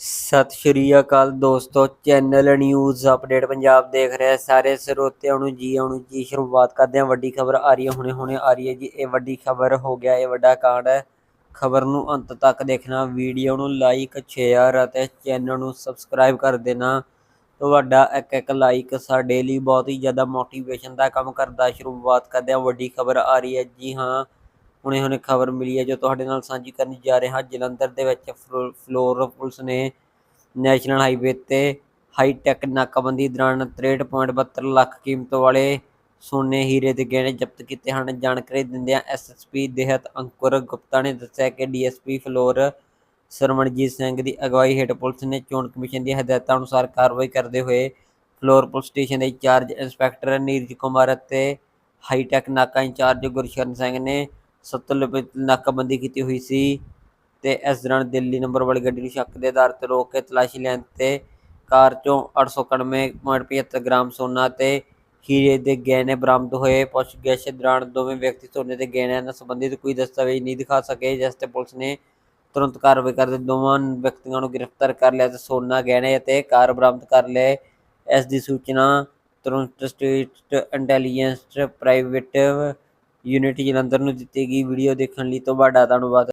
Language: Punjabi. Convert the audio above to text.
ਸਤਿ ਸ਼੍ਰੀ ਅਕਾਲ ਦੋਸਤੋ, ਚੈਨਲ ਨਿਊਜ਼ ਅਪਡੇਟ ਪੰਜਾਬ ਦੇਖ ਰਹੇ ਸਾਰੇ ਸਰੋਤਿਆਂ ਨੂੰ ਜੀ ਆਉਣ ਜੀ ਸ਼ੁਰੂਆਤ ਕਰਦੇ ਹਾਂ। ਵੱਡੀ ਖਬਰ ਆ ਰਹੀ ਹੈ, ਹੁਣੇ ਹੁਣੇ ਆ ਰਹੀ ਹੈ ਜੀ। ਇਹ ਵੱਡੀ ਖਬਰ ਹੋ ਗਿਆ, ਇਹ ਵੱਡਾ ਕਾਂਡ ਹੈ। ਖਬਰ ਨੂੰ ਅੰਤ ਤੱਕ ਦੇਖਣਾ ਵੀਡੀਓ ਨੂੰ ਲਾਈਕ ਸ਼ੇਅਰ ਅਤੇ ਚੈਨਲ ਨੂੰ ਸਬਸਕ੍ਰਾਈਬ ਕਰ ਦੇਣਾ। ਤੁਹਾਡਾ ਇੱਕ ਇੱਕ ਲਾਈਕ ਸਾਡੇ ਲਈ ਬਹੁਤ ਹੀ ਜ਼ਿਆਦਾ ਮੋਟੀਵੇਸ਼ਨ ਦਾ ਕੰਮ ਕਰਦਾ। ਸ਼ੁਰੂਆਤ ਕਰਦੇ ਹਾਂ। ਵੱਡੀ ਖਬਰ ਆ ਰਹੀ ਹੈ, ਜੀ ਹਾਂ ਹੁਣੇ ਹੁਣੇ ਖਬਰ ਮਿਲੀ ਹੈ ਜੋ ਤੁਹਾਡੇ ਨਾਲ ਸਾਂਝੀ ਕਰਨ ਜਾ ਰਹੇ ਹਾਂ। ਜਲੰਧਰ ਦੇ ਵਿੱਚ ਫਲੋ- ਫਲੋਰ ਪੁਲਿਸ ਨੇ ਨੈਸ਼ਨਲ ਹਾਈਵੇ ਤੇ ਹਾਈ ਟੈਕ ਨਾਕਾਬੰਦੀ ਦੌਰਾਨ 63.72 ਲੱਖ ਕੀਮਤ ਵਾਲੇ ਸੋਨੇ ਹੀਰੇ ਦੇ ਗਹਿਣੇ ਜ਼ਬਤ ਕੀਤੇ ਹਨ। ਜਾਣਕਾਰੀ ਦਿੰਦਿਆਂ ਐਸਐਸਪੀ ਦੇਹਤ ਅੰਕੁਰ ਗੁਪਤਾ ਨੇ ਦੱਸਿਆ ਕਿ ਡੀਐਸਪੀ ਫਲੋਰ ਸਰਮਨਜੀਤ ਸਿੰਘ ਦੀ ਅਗਵਾਈ ਹੇਠ ਪੁਲਿਸ ਨੇ ਚੋਣ ਕਮਿਸ਼ਨ ਦੀਆਂ ਹਦਾਇਤਾਂ ਅਨੁਸਾਰ ਕਾਰਵਾਈ ਕਰਦੇ ਹੋਏ ਫਲੋਰ ਪੁਲਿਸ ਸਟੇਸ਼ਨ ਦੇ ਇੰਚਾਰਜ ਇੰਸਪੈਕਟਰ ਨੀਰਜ ਕੁਮਾਰ ਅਤੇ ਹਾਈਟੈਕ ਨਾਕਾ ਇੰਚਾਰਜ ਗੁਰਸ਼ਰਨ ਸਿੰਘ ਨੇ ਸਤਲੁਪਿਤ ਨਾਕਾਬੰਦੀ ਕੀਤੀ ਹੋਈ ਸੀ ਤੇ ਇਸ ਦੌਰਾਨ ਦਿੱਲੀ ਨੰਬਰ ਵਾਲੀ ਗੱਡੀ ਨੂੰ ਸ਼ੱਕ ਦੇ ਆਧਾਰ ਤੇ ਰੋਕ ਕੇ ਤਲਾਸ਼ੀ ਲੈਣ ਤੇ ਕਾਰ ਚੋਂ 891.75 ਗ੍ਰਾਮ ਸੋਨਾ ਤੇ ਹੀਰੇ ਦੇ ਗਹਿਣੇ ਬਰਾਮਦ ਹੋਏ। ਪੁੱਛਗਿੱਛ ਦੌਰਾਨ ਦੋਵੇਂ ਵਿਅਕਤੀ ਸੋਨੇ ਦੇ ਗਹਿਣਿਆਂ ਨਾਲ ਸੰਬੰਧਿਤ ਕੋਈ ਦਸਤਾਵੇਜ਼ ਨਹੀਂ ਦਿਖਾ ਸਕੇ, ਜਿਸ ਤੇ ਪੁਲਿਸ ਨੇ ਤੁਰੰਤ ਕਾਰਵਾਈ ਕਰਦੇ ਦੋਵਾਂ ਵਿਅਕਤੀਆਂ ਨੂੰ ਗ੍ਰਿਫਤਾਰ ਕਰ ਲਿਆ ਤੇ ਸੋਨਾ, ਗਹਿਣੇ ਅਤੇ ਕਾਰ ਬਰਾਮਦ ਕਰ ਲਏ। ਇਸ ਦੀ ਸੂਚਨਾ ਤੁਰੰਤ state intelligence private unit Jalandhar ਨੂੰ ਦਿੱਤੀ ਗਈ ਵੀਡੀਓ ਦੇਖਣ ਲਈ ਤੁਹਾਡਾ ਧੰਨਵਾਦ